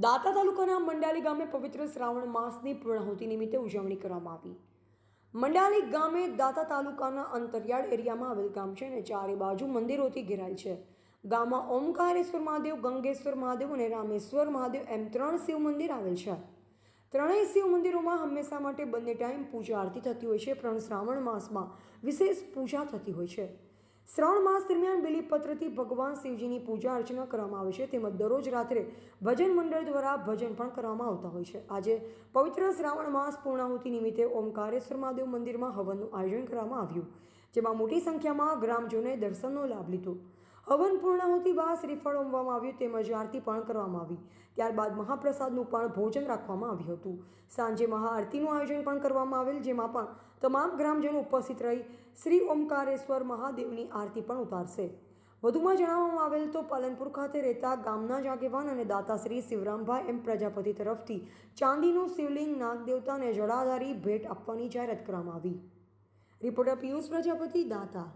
દાતા તાલુકાના મંડાલી ગામે પવિત્ર શ્રાવણ માસની પૂર્ણાહુતિ નિમિત્તે ઉજવણી કરવામાં આવી. મંડાલી ગામે દાતા તાલુકાના અંતરિયાળ એરિયામાં આવેલ ગામ છે અને ચારે બાજુ મંદિરોથી ઘેરાયેલ છે. ગામમાં ઓમકારેશ્વર મહાદેવ, ગંગેશ્વર મહાદેવ અને રામેશ્વર મહાદેવ એમ ત્રણ શિવ મંદિર આવેલ છે. ત્રણેય શિવ મંદિરોમાં હંમેશા માટે બંને ટાઈમ પૂજા આરતી થતી હોય છે. પણ શ્રાવણ માસમાં વિશેષ પૂજા થતી હોય છે. શ્રાવણ માસ દરમિયાન બિલીપત્રથી ભગવાન શિવજીની પૂજા અર્ચના કરવામાં આવે છે તેમજ દરરોજ રાત્રે ભજન મંડળ દ્વારા ભજન પણ કરવામાં આવતા હોય છે. આજે પવિત્ર શ્રાવણ માસ પૂર્ણાહુતિ નિમિત્તે ઓમકારેશ્વર મહાદેવ મંદિરમાં હવનનું આયોજન કરવામાં આવ્યું, જેમાં મોટી સંખ્યામાં ગ્રામજનોએ દર્શનનો લાભ લીધો. હવન પૂર્ણાહુતિ બાદ શ્રીફળ હોમવામાં આવ્યું તેમજ આરતી પણ કરવામાં આવી. ત્યારબાદ મહાપ્રસાદનું પણ ભોજન રાખવામાં આવ્યું હતું. સાંજે મહાઆરતીનું આયોજન પણ કરવામાં આવેલ, જેમાં પણ તમામ ગ્રામજનો ઉપસ્થિત રહી શ્રી ઓમકારેશ્વર મહાદેવની આરતી પણ ઉતારશે. વધુમાં જણાવવામાં આવેલ તો પાલનપુર ખાતે રહેતા ગામના જ આગેવાન અને દાતા શ્રી શિવરામભાઈ એમ પ્રજાપતિ તરફથી ચાંદીનું શિવલિંગ, નાગદેવતાને જળાધારી ભેટ આપવાની જાહેરાત કરવામાં આવી. રિપોર્ટર પિયુષ પ્રજાપતિ, દાતા.